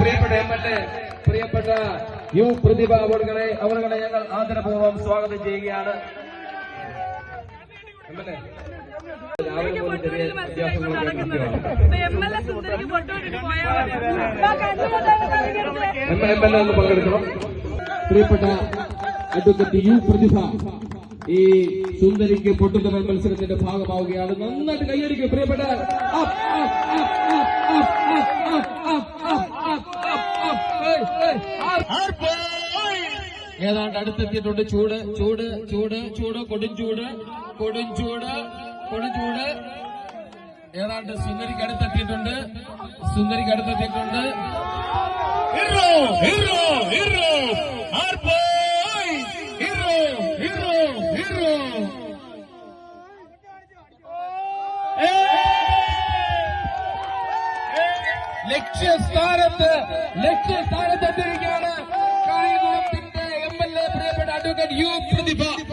പ്രിയപ്പെട്ട M L A പ്രിയപ്പെട്ട U Prathibha അവളുകളെ അവളുകളെ ഞങ്ങൾ ആദരപൂർവം സ്വാഗതം ചെയ്യുകയാണ്. എം എൽ എ ഒന്ന് പങ്കെടുക്കണം പ്രിയപ്പെട്ട അഡ്വക്കറ്റ് യു പ്രതിഭ ഈ സുന്ദരിക്ക് പൊട്ടുതമൽ മത്സരത്തിന്റെ ഭാഗമാവുകയാണ്. നന്നായിട്ട് കൈയടിക്കും പ്രിയപ്പെട്ട. ഏതാണ്ട് അടുത്തെത്തിയിട്ടുണ്ട്. ചൂട് ചൂട് ചൂട് ചൂട് കൊടുംചൂട് കൊടുംചൂട് കൊടുംചൂട് ഏതാണ്ട് സുന്ദരിക്ക് അടുത്തെത്തിയിട്ടുണ്ട്. സുന്ദരിക്ക് അടുത്തെത്തിയിട്ടുണ്ട്. Hero, our boy, hero, hero, hero. ലക്ഷ്യസ്ഥാനത്ത് private advocate U.